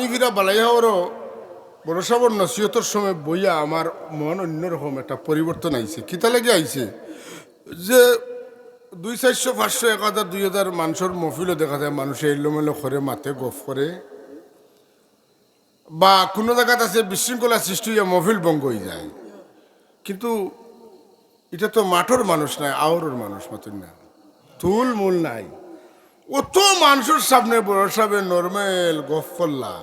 আমি ফিরা বালাইহাওয়ারও বড় সাবর নসিহতর সময় বইয়া আমার মন অন্যরকম একটা পরিবর্তন আইছে কিতা লেগে আইছে যে দুই চারশো পাঁচশো, এক হাজার দুই হাজার মানুষের মফিলও দেখা যায় মানুষে এলোমেলো করে মাতে, গফ করে বা কোনো জায়গাত আছে বিশৃঙ্খলা সৃষ্টি হইয়া মফিল ভঙ্গ হয়ে যায়। কিন্তু এটা তো মাঠর মানুষ নাই আওরের মানুষ মতন না। তুল মূল নাই। অত মানুষের সামনে বড় সামনে নর্মেল গফ করলা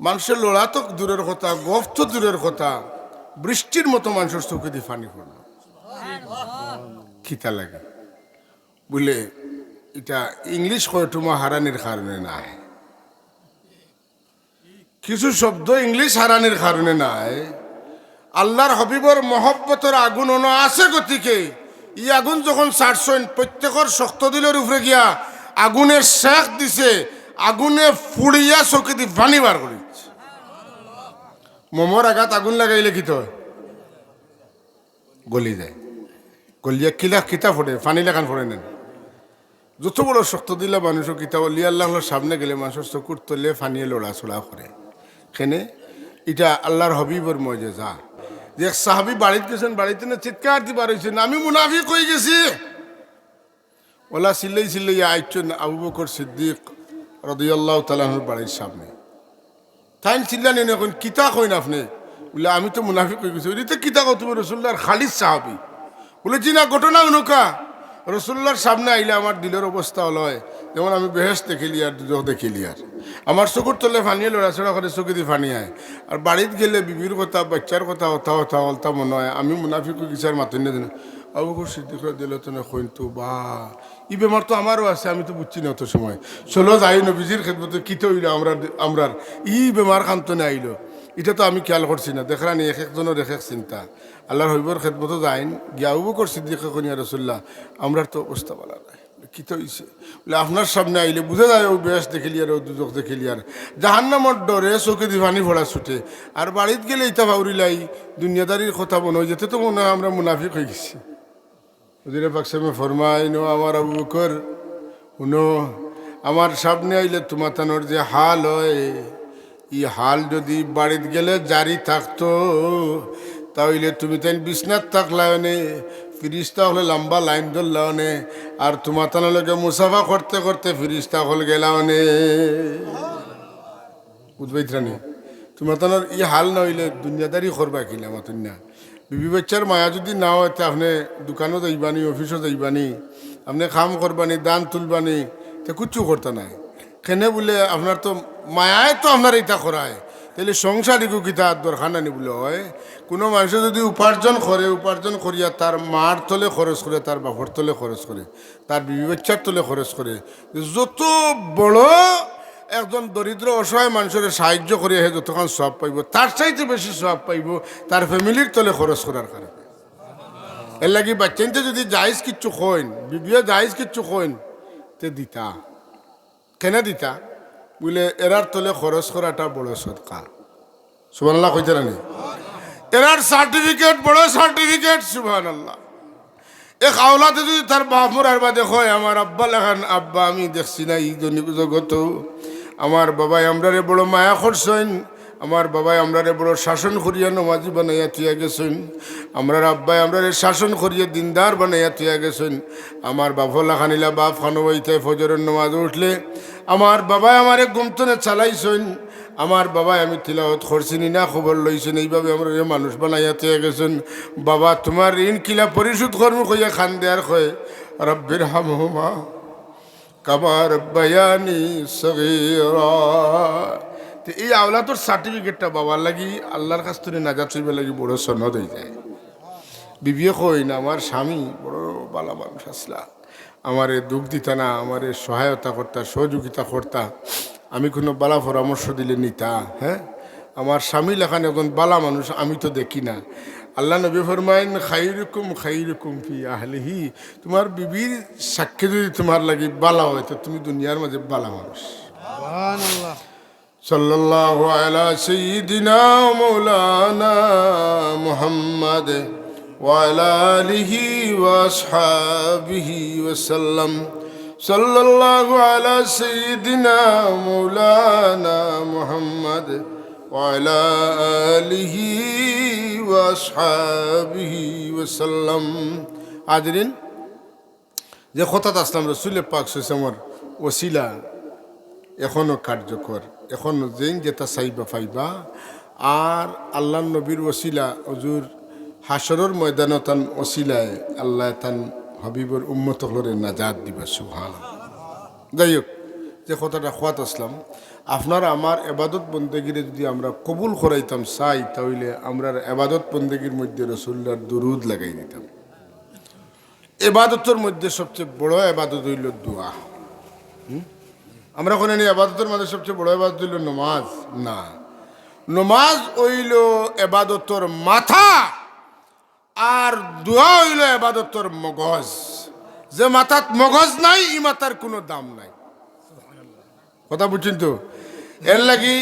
মানুষের লড়া দূরের কথা, গফ তো দূরের কথা। বৃষ্টির মতো মানুষের চোখে দিয়ে ফানি পড়ল। খিতা লাগে। বলে, এটা ইংলিশ কয় তোমার হারানির কারণে নাই। কিছু শব্দ ইংলিশ হারানির কারণে নাই। আল্লাহর হবিবর মহব্বতের আগুন অন আছে গতিকে, ই আগুন যখন ছাড়ছেন প্রত্যেকের শক্ত দিলের উপরে গিয়া আগুনের শেখ দিছে, আগুনে ফুড়িয়া চকি দি পানি বার করে। মোমোর আঘাত আগুন লাগাইলে কি তো গলি যায়। গলিয়া কিলা কিতা ফোড়ে পানি লেখান ফোড়ে নেন। যত বড় শক্ত দিলে মানুষও কিতা অলি আল্লাহর সামনে গেলে মানুষের চকুর তলে ফানিয়ে লড়া চড়া করে সেনে এটা আল্লাহর হবিবর মজে যা যে এক সাহাবি বাড়িতে গেছেন বাড়িতে না চিৎকার দিবার হয়েছেন আমি মুনাফিক হয়ে গেছি। ওলা সিল্লাই সিল্লাই আইছেন আবু বকর সিদ্দিক রদিয়াল্লাহ তালাহুর বাড়ির সামনে। তাই চিল্লানি এখন কিতা কইন আপনি? বলে, আমি তো মুনাফিক হয়ে গেছি। ওই তো কিতা কো তুমি রসুল্লাহর খালিদ সাহাবি। বলেছি না, ঘটনা অনুকা রসুল্লার সামনে আইলে আমার দিলের অবস্থা হলো যেমন আমি বেহেস দেখিলি আর দুজক দেখিলি আর। আমার চকুর তলে ফানিয়ে লড়াচড়া করে চকি দিয়ে ফানি আয়। আর বাড়িতে গেলে বিবির কথা, বাচ্চার কথা কথা কথা অলতা মনে হয়। আমি মুনাফিক গিচার মাতন্য দিন আবু সিদ্দিক দিল তো না বা ই বেমার তো আমারও আছে, আমি তো বুঝছি না অত সময়। চলো যাই, নবীজির ক্ষেত্রে কিতে হইল আমরা আমরার। ই বেমার কান্তনে আইলো। এটা তো আমি খেয়াল করছি না দেখলানি এক একজনের এক এক চিন্তা। আল্লাহর হইবর খেদমতো যাইন গিয়াও করছি কনিয়া রসুল্লাহ আমরার তো অবস্থা বলা নাই। কি তো হইছে? বলে, আপনার সামনে আইলে বুঝে যায় ও বেশ দেখিলি আর ও দুজক দেখিলি আর জাহান্নামর ডরে চোখে দিভানি ভরা ছুটে। আর বাড়িতে গেলে ইতা ভাউরিলাই, দুনিয়াদারির কথা মনে হয় যেতে তো মনে হয় আমরা মুনাফিক হয়ে গেছি। হুজুরে পাকসামে ফরমাই নো, আমার আবু বকর শুনো আমার সামনে আইলে তোমার তানোর যে হাল হয়, ই হাল যদি বাড়িতে গেলে জারি থাকতো, তাহলে তুমি তাই বিছনাথ থাকলাওনে ফিরিস্তা হলে লম্বা লাইন ধরলাও নে আর তোমার তানোকে মুসাফা করতে করতে ফিরিস্তা হল গেলাওনে বুঝবাইত্রানি তোমার তানোর ই হাল না হইলে দুনিয়াদারি করবা কিনা মতন না। বিবি বাচ্চার মায়া যদি না হয় তা আপনি দোকানও যাইবানি অফিসও যাইবানি আপনি কাম করবানি দান তুলবানি তে কিচ্ছু করতে নাই। কেনে বলে আপনার তো মায়ায় তো আপনার এটা করায় তাহলে সংসারিকও কিতা দরকার নানি বলে হয়। কোনো মানুষ যদি উপার্জন করে উপার্জন করিয়া তার মার তলে খরচ করে তার বাপর তলে খরচ করে তার বিবি বাচ্চার তলে খরচ করে যত বড় একজন দরিদ্র অসহায় মানুষের সাহায্য করে হে যতক্ষণ সব পাইব, তার চাইতে বেশি সব পাইব, তার ফ্যামিলির তলে খরচ করার কারণে। এর লাগি বাচ্চাইতে যদি জায়জ কিচ্ছু কইন বিবিয়া জায়জ কিচ্ছু কইন তে দিতা। কেন দিতা? বলে এরার তলে খরচ করাটা বড় সৎকা সুবান আল্লাহ কইতে রানি? এরার সার্টিফিকেট বড় সার্টিফিকেট সুবান আল্লাহ এক আওলাতে যদি তার বাপ মরার বা দেখো আমার আব্বা লেখান, আব্বা, আমি দেখছি না এই জন্য জগত আমার বাবাই আমরারে বড় মায়া করছেন, আমার বাবাই আমরারে বড় শাসন করিয়া নমাজি বানাইয়া থিয়া গেছেন, আমরার আব্বাই আমরারে শাসন করিয়া দিনদার বানাইয়া থিয়া গেছেন, আমার বাপ লাখানিলা বাপ খানোবাইতে ফজরের নমাজ উঠলে, আমার বাবাই আমারে গুমতনে চালাইছেন, আমার বাবা আমি তিলাওয়াত করছিনি না, খবর লইছেন, এইভাবে আমরা মানুষ বানাইয়া থিয়া গেছেন, বাবা তোমার ঋণ কিলা পরিশোধ কর্ম কইয়া খান দেয়ার কয়, রব্বির হামহুমা। কাবার বয়ানি সগীরা। এই আওলা সার্টিফিকেটটা বাবার লাগি আল্লাহর কাছ থেকে নাজাত চইবার লাগি বড় সনদ হয়ে। যায় বিবিয়ে কই না আমার স্বামী বড় বালা মানুষ আসলা। আমারে দুঃখ দিতা না, আমারে সহায়তা করতা, সহযোগিতা করতা। আমি কোনো বালা পরামর্শ দিলে নিতা হ্যাঁ? আমার স্বামী লেখান একজন বালা মানুষ, আমি তো দেখি না। আল্লাহ নবী ফরমাইন খাইরকুম খাইরকুম ফি আহলিহি তোমার বিবির সাক্ষী যদি তোমার লাগি বালা হয় তো তুমি দুনিয়ার মাঝে বালা মানুষ সাল্লাল্লাহু আলা সাইয়্যিদিনা মাওলানা মুহাম্মদ ওয়া আলা আলিহি ওয়া আসহাবিহি ওয়া সাল্লাম صلى الله على سيدنا مولانا محمد وعلى آله وأصحابه وسلم حاضرين যে হঠাৎ আসলাম রসুল পাক সুসমর ওসিলা এখনো কার্যকর এখনো যেন যেটা চাইবা পাইবা আর আল্লাহ নবীর ওসিলা হজুর হাসরের ময়দান তান ওসিলায় আল্লাহ তান হাবিবর উম্মত হলরে নাজাদ দিবা সুহান যাই হোক যে কথাটা খোয়াত আসলাম, আপনার আমার এবাদত বন্দেগিরে যদি আমরা কবুল করাইতাম, চাই, তাহলে আমরা এবাদত বন্দেগির মধ্যে রসুল্লার দুরুদ লাগাই দিতাম। এবাদতের মধ্যে সবচেয়ে বড় এবাদত হইল দোয়া? আমরা কোনে এবাদতের মধ্যে সবচেয়ে বড় এবাদত হইল নমাজ? না। নমাজ হইল এবাদতর মাথা, আর দোয়া হইল এবাদতর মগজ। যে মাথাত মগজ নাই, ই মাথার কোনো দাম নাই। কথা বুঝছেন তো? এর লাগি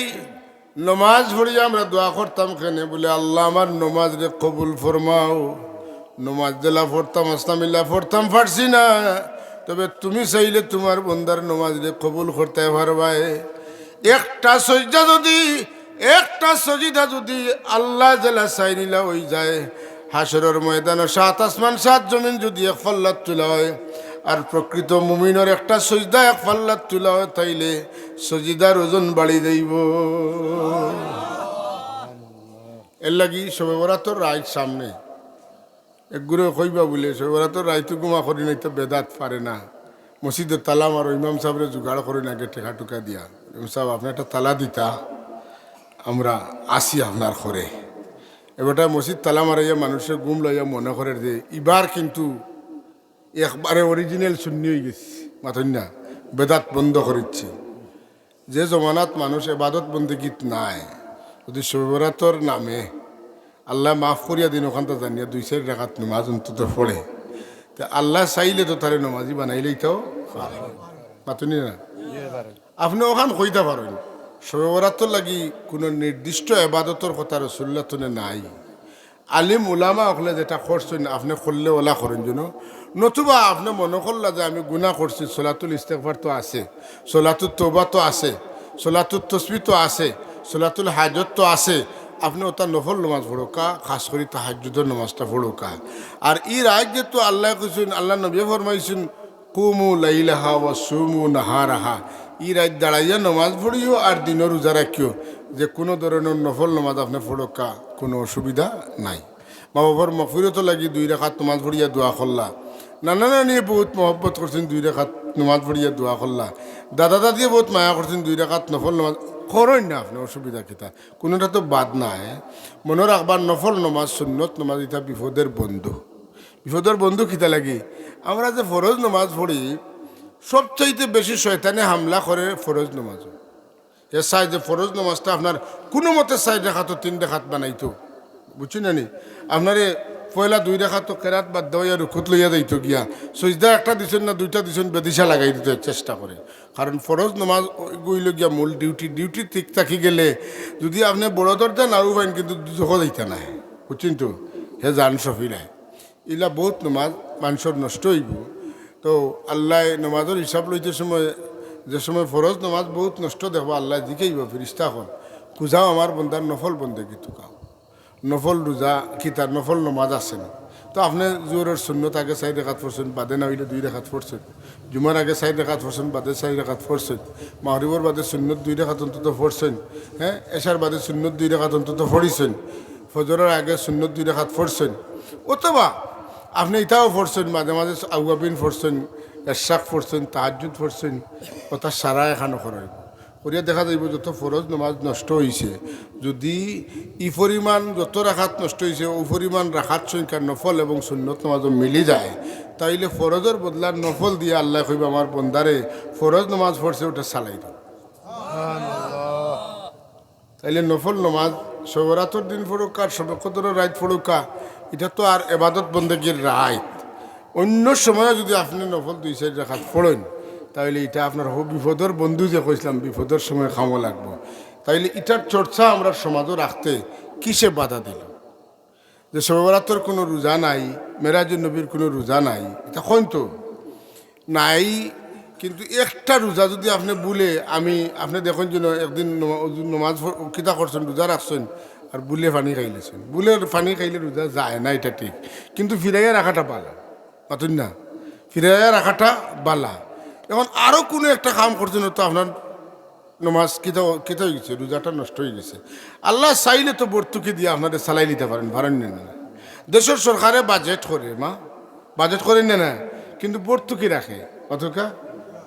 নমাজ পড়িয়া আমরা দোয়া করতাম কেনে? বলে, আল্লাহ আমার নমাজ রে কবুল ফরমাও। নমাজ দিলা পড়তাম, আসলামিল্লা পড়তাম, পারছি না। তবে তুমি চাইলে তোমার বন্দার নমাজ রে কবুল করতে পারবাই। একটা সজ্জা যদি, একটা সজিদা যদি আল্লাহ জেলা চাই নিলা হয়ে যায় হাসরের ময়দানে সাত আসমান, সাত জমিন যদি এক ফল্লাত তোলা হয় আর প্রকৃত মুমিনের একটা সজদা, এক ফাল্লাত তুলা তাইলে সজিদার ওজন বাড়ি যাইব। এর লাগি সবে বরাতর রায় সামনে একগুলো কইবা বলে সবে বরাতর রায়তো গুমা করি নাই তো বেদাত পারে না। মসজিদের তালা মারো ইমাম সাহেবরে জোগাড় করে না টেকা টুকা দিয়া। ইমাম সাহেব, আপনি একটা তালা দিতা, আমরা আসি আপনার ঘরে। এবারটা মসজিদ তালা মারাইয়া মানুষের গুম লাইয়া মনে করে যে ইবার কিন্তু একবারে অরিজিনাল শূন্য হয়ে গেছে মাথন না। বেদাত বন্ধ করিচ্ছি যে জমানাত মানুষ এবাদত বন্দীগীত নাই, যদি শৈবরাতর নামে আল্লাহ মাফ করিয়া দিন, ওখানটা জানিয়া দুই চার রাখাত নমাজ অন্তত পড়ে। তা আল্লাহ চাইলে তো তারে নমাজি বানাইলেই তো মাতুনি না? আপনি ওখান কইতে পারেন শৈবরাতর লাগি কোনো নির্দিষ্ট এবাদতর কথা রসুল্লাতনে নাই। আলিম উলামা হলে যেটা করছেন, আপনি করলে ওলা করেন, যেন নতুবা আপনি মনে করলা যে আমি গুণা করছি, সোলাতুল ইস্তেকবার তো আছে সোলাতুল তোবা তো আছে সোলাতুল তসবি তো আছে, সোলাতুল হাজত তো আছে, আপনি ওটা নফল নমাজ পড়োকা খাস করে তাহাজুদের নমাজটা পড়োকা আর ই রায় যেহেতু আল্লাহ কৈছেন আল্লাহ নবী ফরমাইছেন, কুমু লাইলাহা ও সুমু নাহারাহা। ই রাত দাঁড়াইয়া নমাজ পড়িও আর দিনের রোজা রাখিও। যে কোনো ধরনের নফল নমাজ আপনি পড়োকা কোনো অসুবিধা নাই। মা বাবার মফিরতো লাগি, দুই রেখাত নমাজ পড়িয়া দোয়া করলা। নানা নানি বহুত মহব্বত করছেন, দুই রেখাত নমাজ পড়িয়া দোয়া করলা দাদা, দাদিয়ে বহুত মায়া করছেন দুই রেখাত নফল নমাজ করেন না আপনি, অসুবিধা কিতা। কোনোটা তো বাদ নাই। মনে রাখবার নফল নমাজ, সুন্নত নমাজ এটা বিপদের বন্ধু। বিপদের বন্ধু কিতা লাগি? আমরা যে ফরজ নমাজ পড়ি, সবচাইতে বেশি শয়তানে হামলা করে ফরজ নমাজ এ চাই যে ফরজ নমাজটা আপনার কোনো মতে চাই দেখাতো তিন দেখাত বানাইতো। বুঝছি না নি? আপনারে পয়লা দুই রেখা তো কেরাত বাদ দেওয়া রুখুত লইয়া যাইতো গিয়া। সজদা একটা দিছেন না, দুইটা দিছেন, বেদিশা লাগাই দিতে চেষ্টা করে। কারণ ফরজ নমাজ গইল গিয়া মূল ডিউটি ডিউটি ঠিক থাকি গেলে যদি আপনি বড় দরজা নাও পাইন কিন্তু দুজক যাইতা নাই। বুঝছেন তো? হে জান সফিলাই। ইলা বহুত নমাজ মানুষের নষ্ট হইব। তো আল্লাহ নমাজের হিসাব লইতে সময়, যে সময় ফরজ নমাজ বহুত নষ্ট দেখব আল্লাহ দিকেইব ফিরিস্তা হল কুজাও আমার বন্ধার নফল বন্ধে কিন্তু কাও নফল রোজা কিতার নফল নমাজ আছে না। তো আপনি জোরের শূন্যত আগে চাই রেখাত পড়ছেন বাদে না হইলে দুই রেখাত পড়ছেন জুমার আগে চাই রেখাত পড়ছেন বাদে চাই রেখাত পড়ছেন মাহরিবর বাদে শূন্যত দুই রেখাত অন্তত পড়ছেন হ্যাঁ এশার বাদে শূন্যত দুই রেখাত অন্তত পড়িছেন ফজরের আগে শূন্যত দুই রেখাত পড়ছেন অথবা আপনি এটাও পড়ছেন মাঝে মাঝে আউয়াবিন পড়ছেন এরশাক পড়ছেন তাহাজুদ পড়ছেন ওটা সারা এখানো করাইব করিয়া দেখা যাইব যত ফরজ নমাজ নষ্ট হয়েছে যদি ই পরিমাণ যত রাখাত নষ্ট হয়েছে ও পরিমাণ রাখাত সংখ্যা নফল এবং সুন্নত নমাজ মিলি যায়, তাইলে ফরজের বদলার নফল দিয়ে আল্লাহ কইব আমার বন্দারে ফরজ নমাজ পড়ছে ওটা চালাই তাইলে নফল নমাজ সবরাতর দিন ফড়ুকা সবকদর রাত ফড়ুকা এটা তো আর এবাদত বন্দেগীর রায় অন্য সময়ে যদি আপনি নফল দুই সাইড রাখাত ফড়েন তাহলে এটা আপনার হো বিপদের বন্ধু যে কইছিলাম, বিপদের সময় খামো লাগবো। তাইলে এটার চর্চা আমরা সমাজও রাখতে কিসে বাধা দিল? যে সবরাতর কোনো রোজা নাই মেরাজুল নবীর কোনো রোজা নাই, এটা কইন তো? নাই, কিন্তু একটা রোজা যদি আপনি বলে আমি আপনি দেখুন যেন একদিন নমা- নমাজ কিতা করছেন, রোজা রাখছেন, আর বুলে পানি খাইলেছেন বুলে পানি খাইলে রোজা যায় না, এটা ঠিক। কিন্তু ফিরাইয়া রাখাটা বালা পাতুন না? ফিরাইয়া রাখাটা বালা। এখন আরও কোনো একটা কাম করছেন তো আপনার নমাজ কিতা কিতা হয়ে গেছে, রোজাটা নষ্ট হয়ে গেছে। আল্লাহ চাইলে তো বর্তুকি দিয়ে আপনাদের চালাই নিতে পারেন পারেন না না। দেশের সরকারে বাজেট করে মা বাজেট করেন না না, কিন্তু বর্তুকি রাখে। অথকা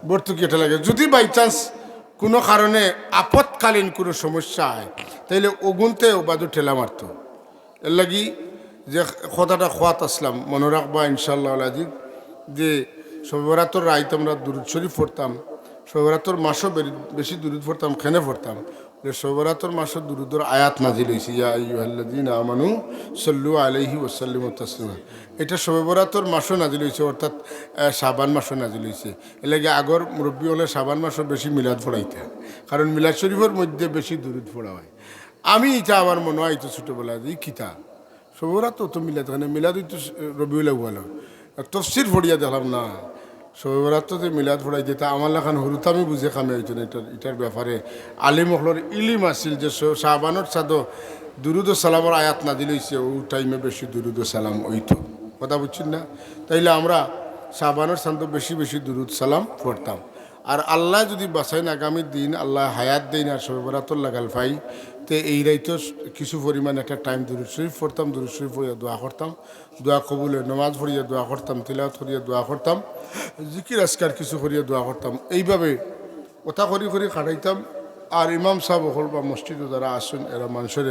ভর্তুকি এটা লাগে। যদি বাই চান্স কোনো কারণে আপৎকালীন কোনো সমস্যা হয়, তাইলে ওগুনতে বাজু ঠেলা মারতো। এর লাগি যে কথাটা খোয়াত আসলাম, মনে রাখবা ইনশাল্লাহ আজিজ যে সবরাতর রাইত আমরা দুরুদ শরীফ পড়তাম। সবরাতর মাসও বেশি দুরুদ পড়তাম, খেনে পড়তাম। সবরাতর মাসও দুরুদর আয়াত নাজিল হয়েছে, ইয়া আইয়ুহাল্লাযীন আমানু সাল্লু আলাইহি ওয়াসাল্লিমু তাসলিমা। এটা সবরাতর মাসও নাজিল হয়েছে, অর্থাৎ শাবান মাসও নাজিল হয়েছে। এর লাগে আগর মুরব্বী হলে শাবান মাসও বেশি মিলাদ পড়াইতে কারণ মিলাদ শরীফের মধ্যে বেশি দুরুদ পড়া হয়। আমি এটা আমার মনে হয় তো ছোটোবেলা যে কিতা সবরাত তো মিলাদ মানে মিলাদ তো রবিউল আউ্বাল তফসির ফড়িয়া দেখলাম, না। সবরাত তো যে মিলাদ ফড়াই যেটা আমার লাখান হরুত আমি বুঝে খামে না। এটার এটার ব্যাপারে আলী মহলর ইলিম আসিল যে শাহবানোর সাদো দুরুদ সালামর আয়াত না দিলেছে ও টাইমে বেশি দুরুদ সালাম হইতো। কথা বুঝছেন না? তাইলে আমরা শাহবানোর সান্দ বেশি বেশি দুরুদ সালাম পড়তাম। আর আল্লাহ যদি বাঁচাইন আগামী দিন, আল্লাহ হায়াত দেন আর সর্বরাতর লাগাল পাই। তে এই রাইতো কিছু পরিমাণ একটা টাইম দুরুদ শরীফ পড়তাম দুরুদ শরীফ পড়িয়া দোয়া করতাম দোয়া কবুলে নমাজ পড়িয়া দোয়া করতাম তিলাওয়াত করিয়া দোয়া করতাম জিকির আজকার কিছু করিয়া দোয়া করতাম এইভাবে কথা করি করি কাটাইতাম আর ইমাম সাহেব হল বা মসজিদে যারা আসুন এরা মানুষের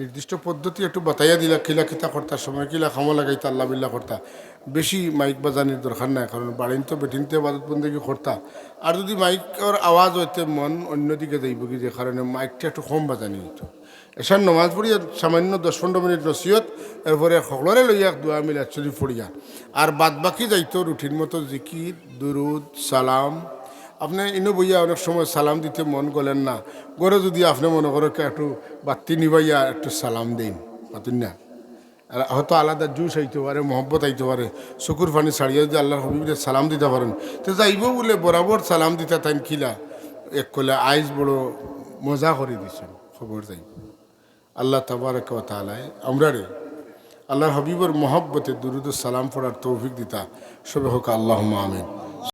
নির্দিষ্ট পদ্ধতি একটু বাতাইয়া দিলা, কিলা কিতা করতা সময় কিলা খামো লাগাইতা, আল্লাহ বিল্লাহ করতা বেশি মাইক বাজানির দরকার নাই, কারণ বাড়িন তো বেটিনতে বাদত বন্দেগি করতা। আর যদি মাইকের আওয়াজ হইতে মন অন্যদিকে যাইব কি, যে কারণে মাইকটা একটু কম বাজানি হইতো। এসার নমাজ পড়িয়া সামান্য দশ পনেরো মিনিট নসিয়ত এরপরে সকলরে লইয়া দোয়া মিলা চলি পড়িয়া। আর বাদ বাকি যাইতো রুটিন মতো জিকির, দুরুদ, সালাম। আপনি ইনো বইয়া অনেক সময় সালাম দিতে মন গলেন না। গড়ে যদি আপনি মনে করো একটু বাত্তি নিবাইয়া একটু সালাম দিন, পাতুন না। হয়তো আলাদা জুস আইতে পারে, মহব্বত আইতে পারে। চকুর পানি ছাড়িয়ে যদি আল্লাহর হবিবরে সালাম দিতে পারেন। তো যাইব বলে বরাবর সালাম দিতে তাই কিলা। এক কলে আইজ বড় মজা করে দিছেন, খবর যাই। আল্লাহ তাবারক ওয়া তাআলায় আমরা রে, আল্লাহর হবিবর মহব্বতে দুরুদ সালাম পড়ার তৌফিক দিতা। সবে হোক আল্লাহ আমিন।